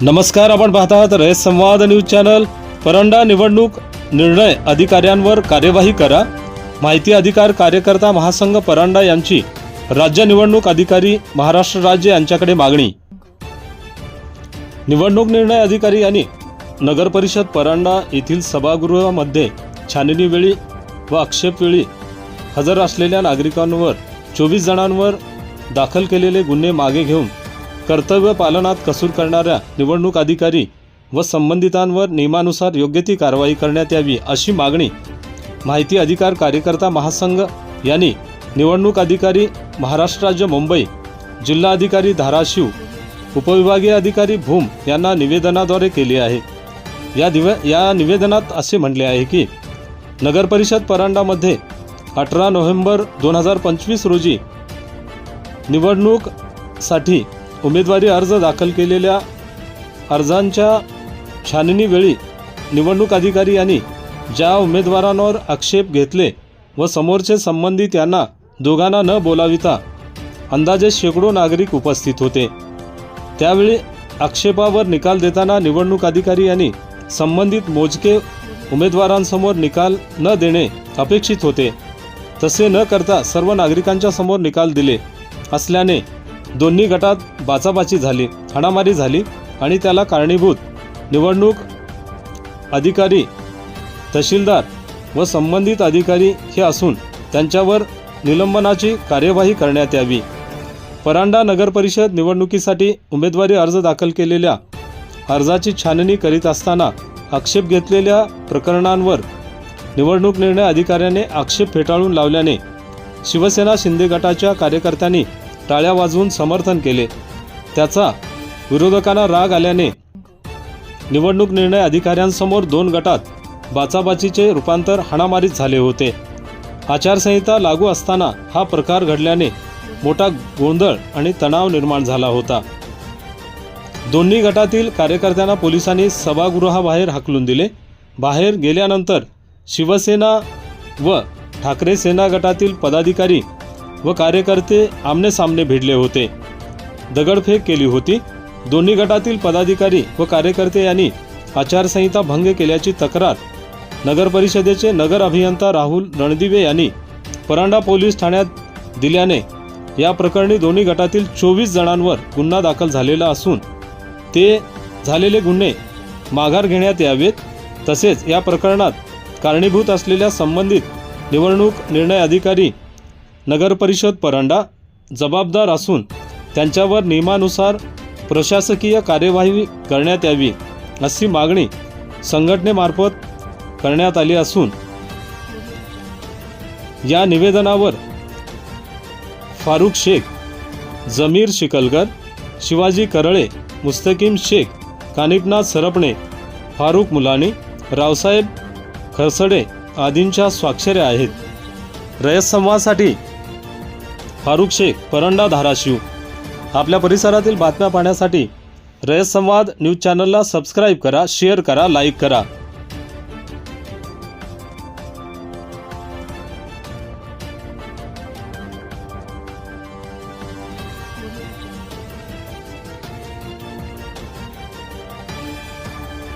नमस्कार आपण पाहतात रयत संवाद न्यूज चॅनल. परंडा निवडणूक निर्णय अधिकाऱ्यांवर कार्यवाही करा. माहिती अधिकार कार्यकर्ता महासंघ परंडा यांची राज्य निवडणूक अधिकारी महाराष्ट्र राज्य यांच्याकडे मागणी. निवडणूक निर्णय अधिकारी यांनी नगरपरिषद परांडा येथील सभागृहामध्ये छाननीवेळी व आक्षेपवेळी हजर असलेल्या नागरिकांवर चोवीस जणांवर दाखल केलेले गुन्हे मागे घेऊन कर्तव्य पालनात कसूर करणाऱ्या निवडणूक अधिकारी व संबंधितांवर नियमानुसार योग्य ती कारवाई करण्यात यावी अशी मागणी माहिती अधिकार कार्यकर्ता महासंघ यांनी निवडणूक अधिकारी महाराष्ट्र राज्य मुंबई जिल्हा अधिकारी धाराशिव उपविभागीय अधिकारी भूम यांना निवेदनाद्वारे केली आहे. या दिव या निवेदनात असे म्हटले आहे की नगरपरिषद परांडामध्ये अठरा नोव्हेंबर दोन हजार पंचवीस रोजी निवडणूकसाठी उमेदवारी अर्ज दाखल केलेल्या अर्जांच्या छाननीवेळी निवडणूक अधिकारी यांनी ज्या उमेदवारांवर आक्षेप घेतले व समोरचे संबंधित यांना दोघांना न बोलाविता अंदाजे शेकडो नागरिक उपस्थित होते. त्यावेळी आक्षेपावर निकाल देताना निवडणूक अधिकारी यांनी संबंधित मोजके उमेदवारांसमोर निकाल न देणे अपेक्षित होते. तसे न करता सर्व नागरिकांच्या समोर निकाल दिले असल्याने दोन्ही गटात बाचाबाची झाली हाणामारी झाली आणि त्याला कारणीभूत निवडणूक अधिकारी तहसीलदार व संबंधित अधिकारी हे असून त्यांच्यावर निलंबनाची कार्यवाही करण्यात यावी. परांडा नगरपरिषद निवडणुकीसाठी उमेदवारी अर्ज दाखल केलेल्या अर्जाची छाननी करीत असताना आक्षेप घेतलेल्या प्रकरणांवर निवडणूक निर्णय अधिकाऱ्याने आक्षेप फेटाळून लावल्याने शिवसेना शिंदे गटाच्या कार्यकर्त्यांनी टाळ्या वाजवून समर्थन केले. त्याचा विरोधकांना राग आल्याने निवडणूक निर्णय अधिकाऱ्यांसमोर दोन गटात बाचाबाचीचे रूपांतर हाणामारीत झाले होते. आचारसंहिता लागू असताना हा प्रकार घडल्याने मोठा गोंधळ आणि तणाव निर्माण झाला होता. दोन्ही गटातील कार्यकर्त्यांना पोलिसांनी सभागृहाबाहेर हाकलून दिले. बाहेर गेल्यानंतर शिवसेना व ठाकरे सेना गटातील पदाधिकारी व कार्यकर्ते आमनेसामने भिडले होते. दगडफेक केली होती. दोन्ही गटातील पदाधिकारी व कार्यकर्ते यांनी आचारसंहिता भंग केल्याची तक्रार नगर परिषदेचे नगर अभियंता राहुल रणदिवे यांनी परांडा पोलीस ठाण्यात दिल्याने या प्रकरणी दोन्ही गटातील चोवीस जणांवर गुन्हा दाखल झालेला असून ते झालेले गुन्हे माघार घेण्यात यावेत. तसेच या प्रकरणात कारणीभूत असलेल्या संबंधित निवडणूक निर्णय अधिकारी नगर परिषद परांडा जबाबदार असून त्यांच्यावर नियमानुसार प्रशासकीय कार्यवाही करण्यात यावी अशी मागणी संघटनेमार्फत करण्यात आली असून या निवेदनावर फारुख शेख जमीर शिकलकर शिवाजी करळे मुस्तकीम शेख कानिपनाथ सरपणे फारुख मुलानी रावसाहेब खरसडे आदींच्या स्वाक्षऱ्या आहेत. रयत संवादसाठी फारुख शेख परंडा धाराशिव. आपल्या परिसरातील बातम्या पाहण्यासाठी रयत संवाद न्यूज चॅनलला सबस्क्राईब करा शेअर करा लाईक करा.